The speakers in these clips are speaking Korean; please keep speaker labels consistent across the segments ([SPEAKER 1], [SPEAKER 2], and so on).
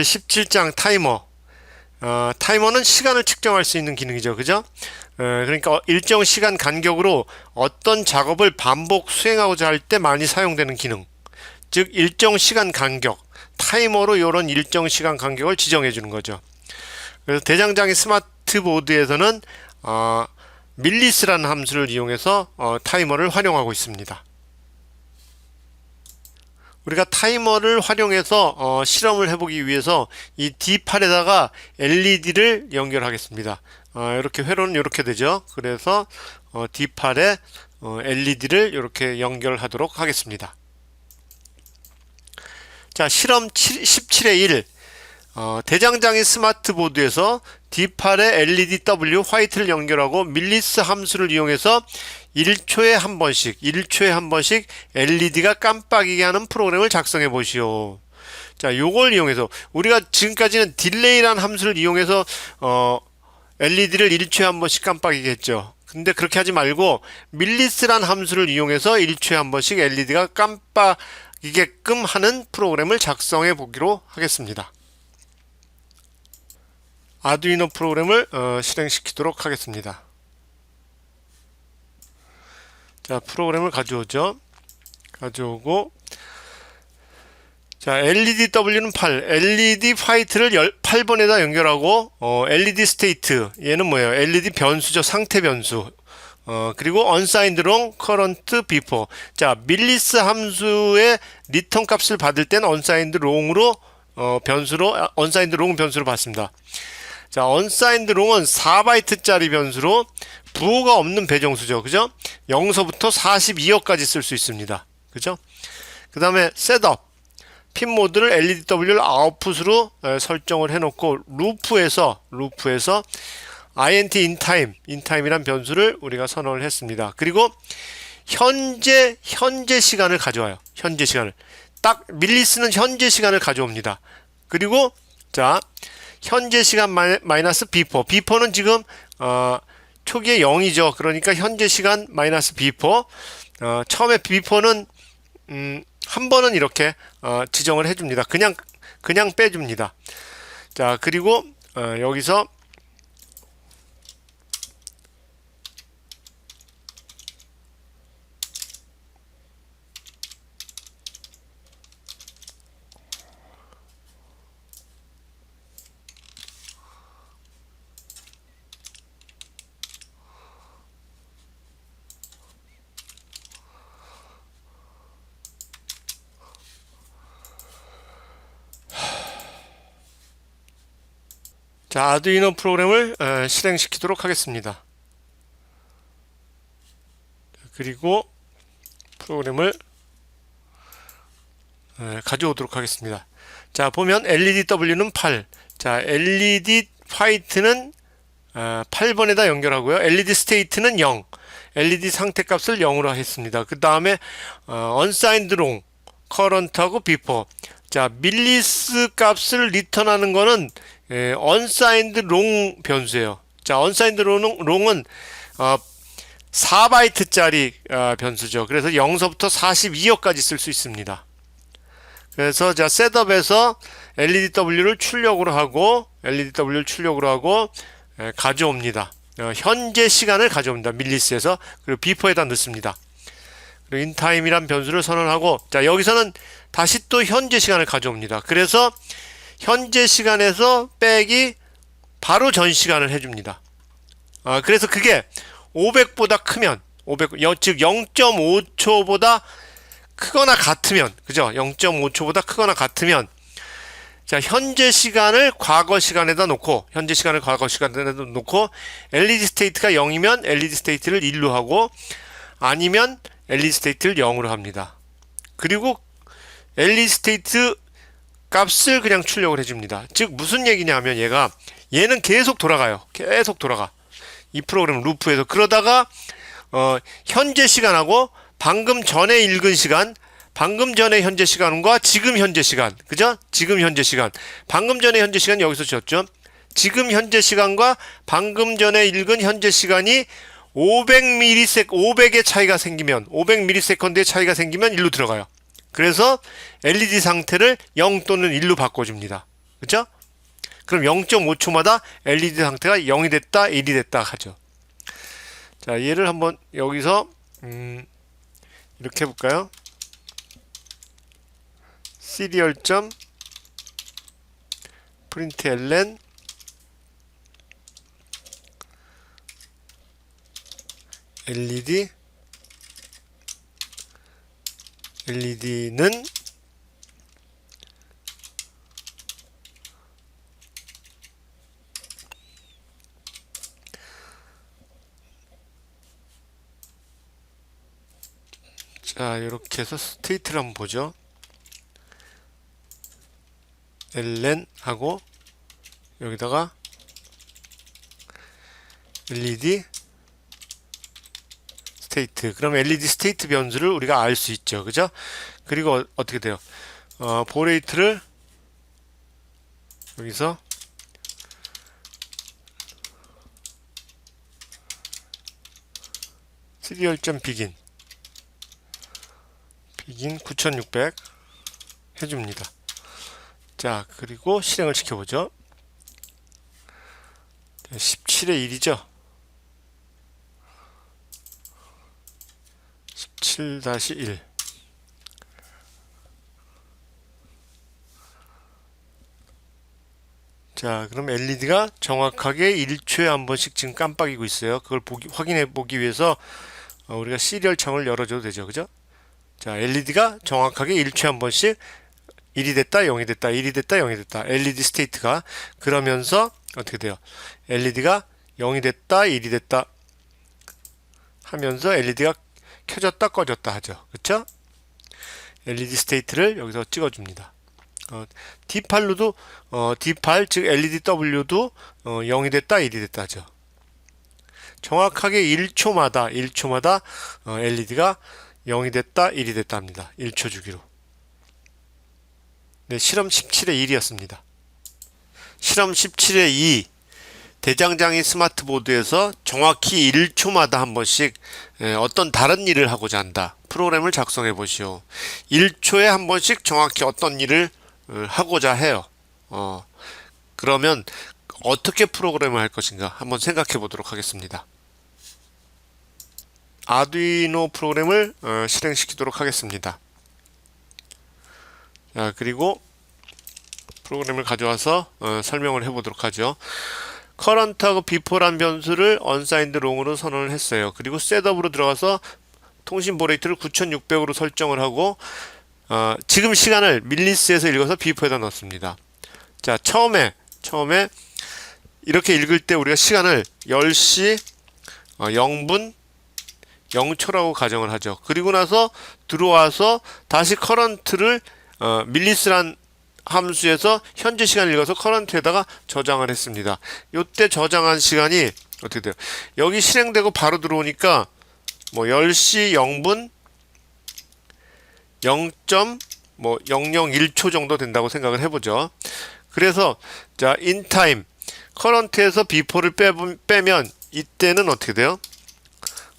[SPEAKER 1] 제17장 타이머. 어, 타이머는 시간을 측정할 수 있는 기능이죠. 그죠? 어, 그러니까 일정 시간 간격으로 어떤 작업을 반복 수행하고자 할 때 많이 사용되는 기능. 즉, 일정 시간 간격. 타이머로 이런 일정 시간 간격을 지정해 주는 거죠. 그래서 대장장이 스마트 보드에서는 어, 밀리스라는 함수를 이용해서 어, 타이머를 활용하고 있습니다. 우리가 타이머를 활용해서 어, 실험을 해보기 위해서 이 D8에다가 LED를 연결하겠습니다. 어, 이렇게 회로는 이렇게 되죠. 그래서 어, D8에 어, LED를 이렇게 연결하도록 하겠습니다. 자, 실험 7, 17의 1. 어, 대장장이 스마트보드에서 D8에 LEDW 화이트를 연결하고 밀리스 함수를 이용해서 1초에 한 번씩, 1초에 한 번씩 LED가 깜빡이게 하는 프로그램을 작성해 보시오. 자, 요걸 이용해서 우리가 지금까지는 딜레이라는 함수를 이용해서 어, LED를 1초에 한 번씩 깜빡이게 했죠. 근데 그렇게 하지 말고 밀리스란 함수를 이용해서 1초에 한 번씩 LED가 깜빡이게끔 하는 프로그램을 작성해 보기로 하겠습니다. 아두이노 프로그램을 어, 실행시키도록 하겠습니다. 자, 프로그램을 가져오죠. 가져오고 자, LEDW는 8, LED 화이트를 8번에다 연결하고 어, LED 스테이트 얘는 뭐예요? LED 변수죠. 상태 변수. 어, 그리고 unsigned long current before. 자, 밀리스 함수의 리턴 값을 받을 때는 unsigned long으로 어, 변수로 아, unsigned long 변수로 받습니다. 자, unsigned long은 4바이트짜리 변수로 부호가 없는 배정수죠. 그죠? 0서부터 42호까지 쓸 수 있습니다. 그죠? 그 다음에 셋업. 핀 모드를 LEDW를 아웃풋으로 에, 설정을 해놓고 루프에서 루프에서 int inTime inTime이란 변수를 우리가 선언을 했습니다. 그리고 현재 현재 시간을 가져와요. 현재 시간을 딱 밀리스는 현재 시간을 가져옵니다. 그리고 자 현재 시간 마이- 마이너스 비포 비포는 지금 어, 초기에 0이죠. 그러니까 현재 시간 마이너스 비포 어, 처음에 비포는 음, 한 번은 이렇게 어, 지정을 해줍니다. 그냥 그냥 빼줍니다. 자 그리고 어, 여기서 자 아두이노 프로그램을 어, 실행시키도록 하겠습니다. 그리고 프로그램을 어, 가져오도록 하겠습니다. 자 보면 LEDW는 8. 자 LED 화이트는 어, 8번에다 연결하고요. LED 스테이트는 0. LED 상태 값을 0으로 하겠습니다. 그 다음에 어, unsigned long, current하고 before. 자 밀리스 값을 리턴하는 거는 예, unsigned long 변수예요. 자 long, long은 어, 4바이트짜리 어, 변수죠. 그래서 0서부터 42호까지 쓸 수 있습니다. 그래서 자 셋업에서 LEDW를 출력으로 하고 LEDW를 출력으로 하고 에, 가져옵니다. 어, 현재 시간을 가져옵니다. 밀리스에서 그리고 비포에다 넣습니다. 그리고 인타임이란 변수를 선언하고 자 여기서는 다시 또 현재 시간을 가져옵니다. 그래서 현재 시간에서 빼기 바로 전 시간을 해줍니다. 아 그래서 그게 500보다 크면 500, 여- 즉 0.5초보다 크거나 같으면 그죠? 0.5초보다 크거나 같으면 자 현재 시간을 과거 시간에다 놓고 현재 시간을 과거 시간에다 놓고 LED 스테이트가 0이면 LED 스테이트를 1로 하고 아니면 LED 스테이트를 0으로 합니다. 그리고 LED 스테이트 값을 그냥 출력을 해줍니다. 즉 무슨 얘기냐면 얘가 얘는 계속 돌아가요. 계속 돌아가. 이 프로그램 루프에서 그러다가 어, 현재 시간하고 방금 전에 읽은 시간, 방금 전에 현재 시간과 지금 현재 시간, 그죠? 지금 현재 시간, 방금 전에 현재 시간 여기서 줬죠. 지금 현재 시간과 방금 전에 읽은 현재 시간이 500ms, 500의 차이가 생기면, 500ms의 차이가 생기면 1로 들어가요. 그래서 LED 상태를 0 또는 1로 바꿔줍니다. 그죠? 그럼 0.5초마다 LED 상태가 0이 됐다, 1이 됐다 하죠. 자, 얘를 한번 여기서 음, 이렇게 해볼까요? 시리얼 점 프린트 ln LED LED는 자 이렇게 해서 스테이트를 한번 보죠. ln 하고 여기다가 LED 스테이트 그럼 LED 스테이트 변수를 우리가 알 수 있죠. 그죠? 그리고 어, 어떻게 돼요? 어, 보레이트를 여기서 시리얼점 비긴 비긴 9600 해줍니다. 자 그리고 실행을 시켜보죠. 17의 1이죠 17-1 자, 그럼 LED가 정확하게 1초에 한 번씩 지금 깜빡이고 있어요. 그걸 보기, 확인해 보기 위해서 어, 우리가 시리얼 창을 열어줘도 되죠. 그죠? 자, LED가 정확하게 1초에 한 번씩 1이 됐다, 0이 됐다, 1이 됐다, 0이 됐다. LED 스테이트가 그러면서 어떻게 돼요? LED가 0이 됐다, 1이 됐다 하면서 LED가 켜졌다, 꺼졌다 하죠. 그쵸? LED 스테이트를 여기서 찍어줍니다. 어, D8로도 어, D8 즉 LEDW도 어, 0이 됐다 1이 됐다 하죠. 정확하게 1초마다 1초마다 어, LED가 0이 됐다 1이 됐다 합니다. 1초 주기로. 네, 실험 17의 1이었습니다. 실험 17의 2 대장장이 스마트보드에서 정확히 1초마다 한 번씩 에, 어떤 다른 일을 하고자 한다. 프로그램을 작성해 보시오. 1초에 한 번씩 정확히 어떤 일을 어, 하고자 해요. 어, 그러면 어떻게 프로그램을 할 것인가 한번 생각해 보도록 하겠습니다. 아두이노 프로그램을 어, 실행시키도록 하겠습니다. 자, 그리고 프로그램을 가져와서 어, 설명을 해보도록 하죠. 커런트하고 비포란 변수를 unsigned long으로 선언을 했어요. 그리고 셋업으로 들어가서 통신 보레이트를 9600으로 설정을 하고 어, 지금 시간을 밀리스에서 읽어서 비포에다 넣습니다. 자, 처음에 처음에 이렇게 읽을 때 우리가 시간을 10시 어, 0분 0초라고 가정을 하죠. 그리고 나서 들어와서 다시 커런트를 어, 밀리스란 함수에서 현재 시간을 읽어서 커런트에다가 저장을 했습니다. 이때 저장한 시간이 어떻게 돼요? 여기 실행되고 바로 들어오니까 뭐 10시 0분 0. 뭐 001초 정도 된다고 생각을 해 보죠. 그래서 자 인타임 커런트에서 비포를 빼면 이때는 어떻게 돼요?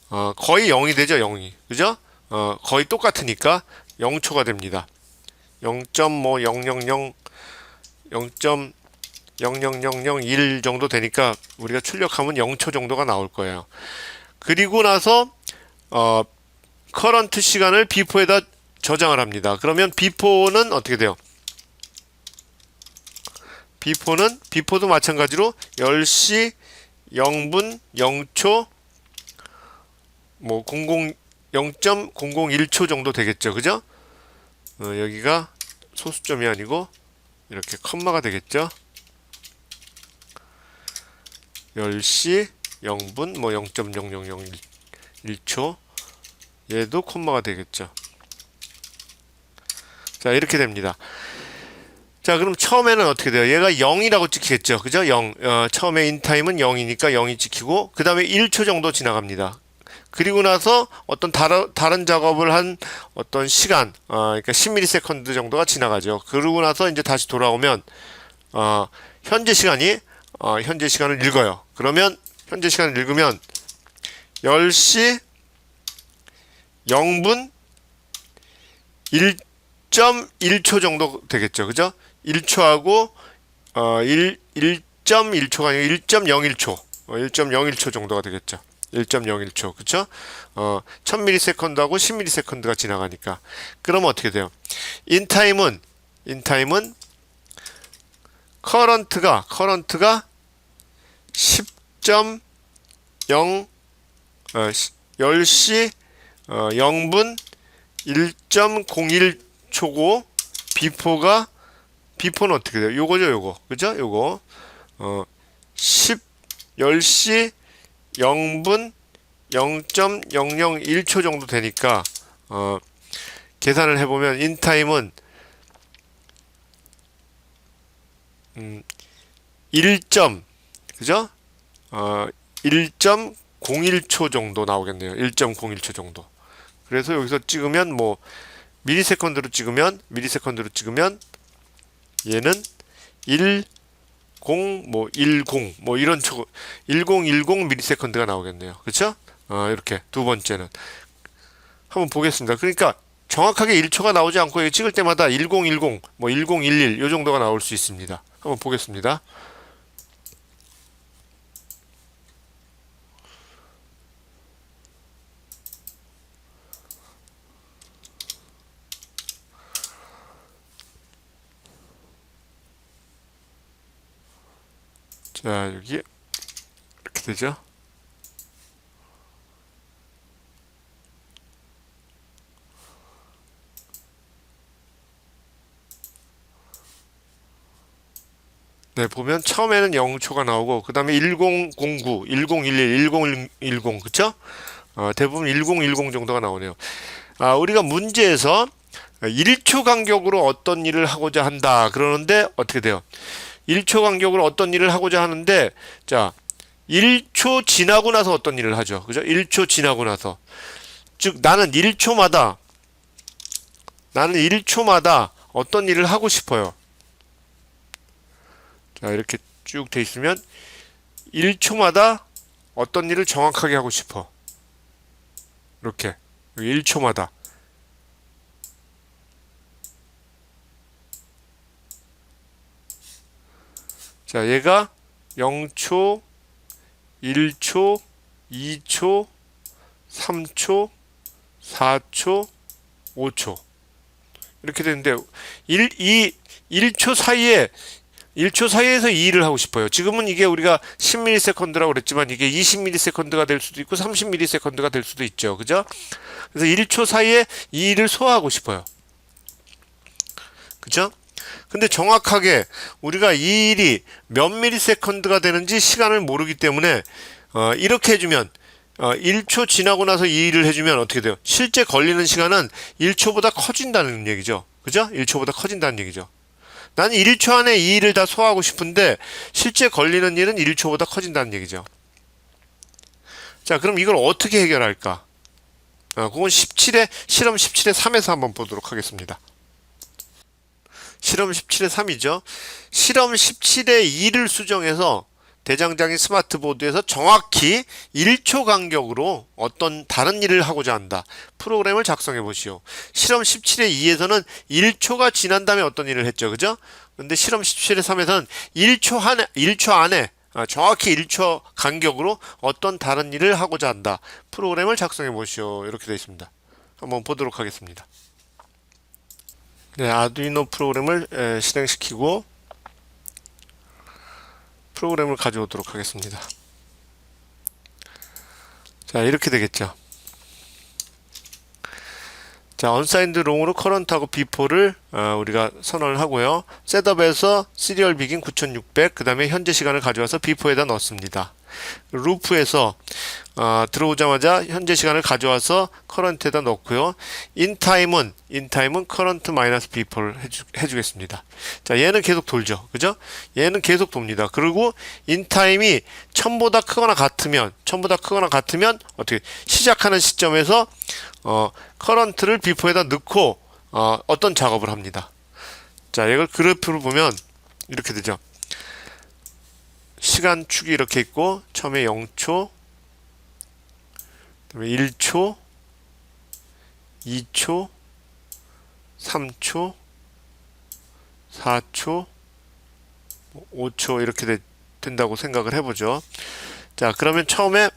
[SPEAKER 1] 어, 거의 0이 되죠 0이 그죠? 어, 거의 똑같으니까 0초가 됩니다. 0.000 0.00001 정도 되니까 우리가 출력하면 0초 정도가 나올 거예요. 그리고 나서 어, 커런트 시간을 비포에다 저장을 합니다. 그러면 비포는 어떻게 돼요? 비포는 비포도 마찬가지로 10시 0분 0초 뭐 00 0.001초 정도 되겠죠. 그죠? 어, 여기가 소수점이 아니고 이렇게 컴마가 되겠죠. 10시 0분 뭐 0.0001초 얘도 콤마가 되겠죠. 자, 이렇게 됩니다. 자, 그럼 처음에는 어떻게 돼요? 얘가 0이라고 찍히겠죠. 그죠? 0. 어, 처음에 인타임은 0이니까 0이 찍히고, 그 다음에 1초 정도 지나갑니다. 그리고 나서 어떤 다른, 다른 작업을 한 어떤 시간, 어, 그러니까 10ms 정도가 지나가죠. 그러고 나서 이제 다시 돌아오면, 어, 현재 시간이, 어, 현재 시간을 읽어요. 그러면, 현재 시간을 읽으면, 10시 0분 1 1.1초 정도 되겠죠. 그죠? 1초하고 어, 1, 1.1초가 아니고 1.01초. 어, 1.01초 정도가 되겠죠. 1.01초. 그쵸? 어, 1000ms하고 10ms가 지나가니까. 그러면 어떻게 돼요? 인타임은, 인타임은, 커런트가, 커런트가 10.0, 어, 10시, 어, 0분 1.01초고, 비포가, 비포는 어떻게 돼요? 요거죠, 요거. 그죠? 요거. 어, 10, 10시 0분 0.001초 정도 되니까 어, 계산을 해보면 인타임은 음, 1점 그죠? 어, 1.01초 정도 나오겠네요. 1.01초 정도. 그래서 여기서 찍으면 뭐 미리세컨드로 찍으면 미리세컨드로 찍으면 얘는 1 0, 뭐, 10, 뭐, 이런 초, 1010 미리세컨드가 나오겠네요. 그쵸? 어, 이렇게. 두 번째는. 한번 보겠습니다. 그러니까, 정확하게 1초가 나오지 않고, 찍을 때마다 1010, 뭐, 1011, 요 정도가 나올 수 있습니다. 한번 보겠습니다. 자, 여기 이렇게 되죠. 네, 보면 처음에는 0초가 나오고 그 다음에 1009, 1011, 1010 그쵸? 어, 대부분 1010 정도가 나오네요. 아, 우리가 문제에서 1초 간격으로 어떤 일을 하고자 한다 그러는데 어떻게 돼요? 1초 간격으로 어떤 일을 하고자 하는데 자 1초 지나고 나서 어떤 일을 하죠. 그죠? 1초 지나고 나서 즉 나는 1초마다 나는 1초마다 어떤 일을 하고 싶어요. 자 이렇게 쭉 돼 있으면 1초마다 어떤 일을 정확하게 하고 싶어. 이렇게 1초마다 자, 얘가 0초, 1초, 2초, 3초, 4초, 5초. 이렇게 되는데 1, 2, 1초 사이에 1초 사이에서 2를 하고 싶어요. 지금은 이게 우리가 10ms라고 그랬지만 이게 20ms가 될 수도 있고 30ms가 될 수도 있죠. 그죠? 그래서 1초 사이에 2를 소화하고 싶어요. 그죠? 근데 정확하게 우리가 이 일이 몇 미리세컨드가 되는지 시간을 모르기 때문에 어, 이렇게 해주면 어, 1초 지나고 나서 이 일을 해주면 어떻게 돼요? 실제 걸리는 시간은 1초보다 커진다는 얘기죠. 그죠? 1초보다 커진다는 얘기죠. 나는 1초 안에 이 일을 다 소화하고 싶은데 실제 걸리는 일은 1초보다 커진다는 얘기죠. 자, 그럼 이걸 어떻게 해결할까? 어, 그건 17에 실험 17에 3에서 한번 보도록 하겠습니다. 실험 17의 3이죠. 실험 17의 2를 수정해서 대장장이 스마트보드에서 정확히 1초 간격으로 어떤 다른 일을 하고자 한다. 프로그램을 작성해 보시오. 실험 17의 2에서는 1초가 지난 다음에 어떤 일을 했죠. 그죠? 근데 실험 17의 3에서는 1초 안에, 1초 안에 아, 정확히 1초 간격으로 어떤 다른 일을 하고자 한다. 프로그램을 작성해 보시오. 이렇게 되어 있습니다. 한번 보도록 하겠습니다. 네, 아두이노 프로그램을 에, 실행시키고 프로그램을 가져오도록 하겠습니다. 자, 이렇게 되겠죠. 자, 언사인드 롱으로 커런트하고 비포를 어, 우리가 선언을 하고요. 셋업에서 시리얼 비긴 9600, 그 다음에 현재 시간을 가져와서 비포에다 넣습니다. 루프에서 어, 들어오자마자 현재 시간을 가져와서 커런트에다 넣고요. 인타임은 인타임은 커런트 마이너스 비포를 해주, 해주겠습니다. 자, 얘는 계속 돌죠, 그죠? 얘는 계속 돕니다. 그리고 인타임이 1000보다 크거나 같으면 1000보다 크거나 같으면 어떻게 시작하는 시점에서 어, 커런트를 비포에다 넣고 어, 어떤 작업을 합니다. 자, 이걸 그래프로 보면 이렇게 되죠. 시간 축이 이렇게 있고 처음에 0초 그다음에 1초 2초 3초 4초 5초 이렇게 되- 된다고 생각을 해보죠. 자, 그러면 처음에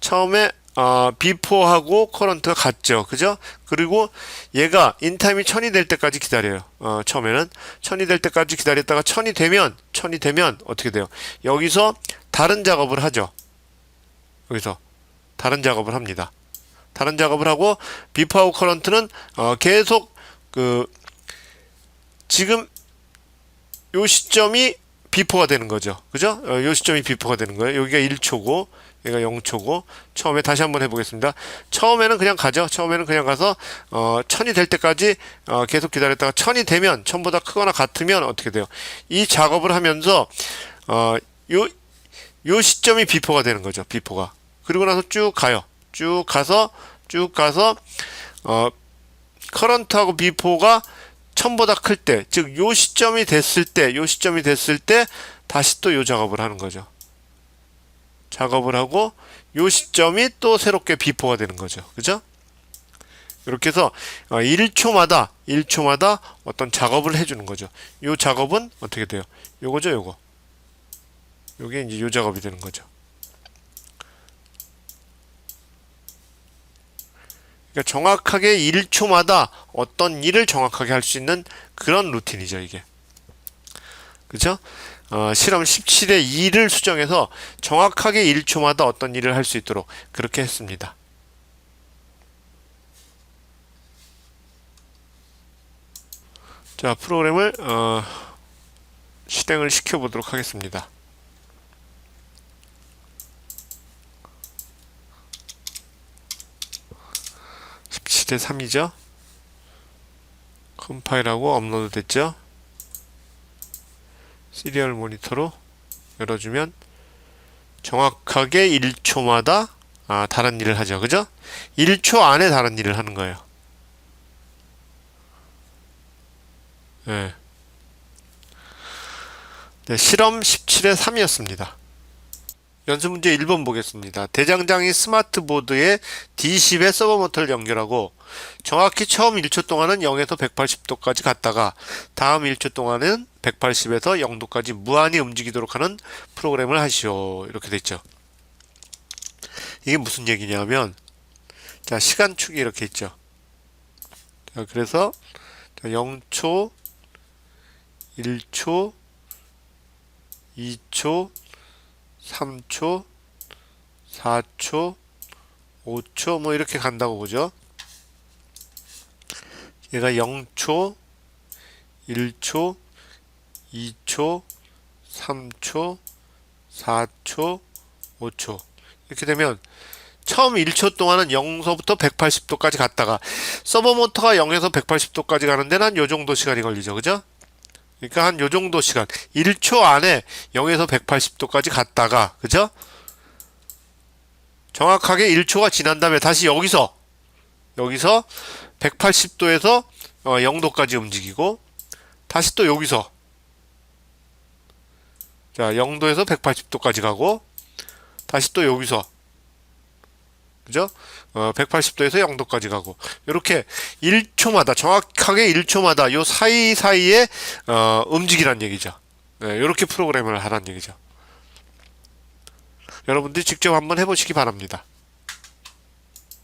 [SPEAKER 1] 처음에 어, 비포하고 커런트가 같죠. 그죠? 그리고 얘가 인타임이 1000이 될 때까지 기다려요. 어, 처음에는 1000이 될 때까지 기다렸다가 1000이 되면 1000이 되면 어떻게 돼요? 여기서 다른 작업을 하죠. 여기서 다른 작업을 합니다. 다른 작업을 하고 비포하고 커런트는 어, 계속 그 지금 요 시점이 비포가 되는 거죠. 그죠? 어, 요 시점이 비포가 되는 거예요. 여기가 1초고 얘가 0초고 처음에 다시 한번 해보겠습니다. 처음에는 그냥 가죠. 처음에는 그냥 가서 어, 1000이 될 때까지 어, 계속 기다렸다가 1000이 되면 1000보다 크거나 같으면 어떻게 돼요? 이 작업을 하면서 어, 요, 요 시점이 비포가 되는 거죠. 비포가. 그리고 나서 쭉 가요. 쭉 가서 쭉 가서 어, 커런트하고 비포가 1000보다 클 때, 즉 요 시점이 됐을 때, 요 시점이 됐을 때 다시 또 요 작업을 하는 거죠. 작업을 하고 요 시점이 또 새롭게 비포가 되는 거죠. 그죠? 이렇게 해서 1초마다 1초마다 어떤 작업을 해 주는 거죠. 요 작업은 어떻게 돼요? 요거죠, 요거. 요게 이제 요 작업이 되는 거죠. 그러니까 정확하게 1초마다 어떤 일을 정확하게 할 수 있는 그런 루틴이죠, 이게. 그죠? 어, 실험 17의 2를 수정해서 정확하게 1초마다 어떤 일을 할 수 있도록 그렇게 했습니다. 자, 프로그램을 어, 실행을 시켜 보도록 하겠습니다. 대 3이죠. 컴파일하고 업로드 됐죠. 시리얼 모니터로 열어주면 정확하게 1초마다 아, 다른 일을 하죠. 그죠? 1초 안에 다른 일을 하는 거예요. 네. 네, 실험 17의 3이었습니다. 연습 문제 1번 보겠습니다. 대장장이 스마트보드에 D10의 서버 모터를 연결하고 정확히 처음 1초 동안은 0에서 180도까지 갔다가 다음 1초 동안은 180에서 0도까지 무한히 움직이도록 하는 프로그램을 하시오. 이렇게 됐죠. 이게 무슨 얘기냐면 자, 시간축이 이렇게 있죠. 자, 그래서 0초, 1초, 2초, 3초, 4초, 5초 뭐 이렇게 간다고 보죠. 얘가 0초, 1초, 2초, 3초, 4초, 5초 이렇게 되면 처음 1초 동안은 0서부터 180도까지 갔다가 서버 모터가 0에서 180도까지 가는 데는 한요 정도 시간이 걸리죠. 그죠? 그러니까 한 요 정도 시간 1초 안에 0에서 180도까지 갔다가 그죠? 정확하게 1초가 지난 다음에 다시 여기서 여기서 180도에서 어, 0도까지 움직이고 다시 또 여기서 자 0도에서 180도까지 가고 다시 또 여기서 그죠? 어, 180도에서 0도까지 가고 이렇게 1초마다 정확하게 1초마다 요 사이사이에 어, 움직이란 얘기죠. 네, 이렇게 프로그램을 하란 얘기죠. 여러분들이 직접 한번 해보시기 바랍니다.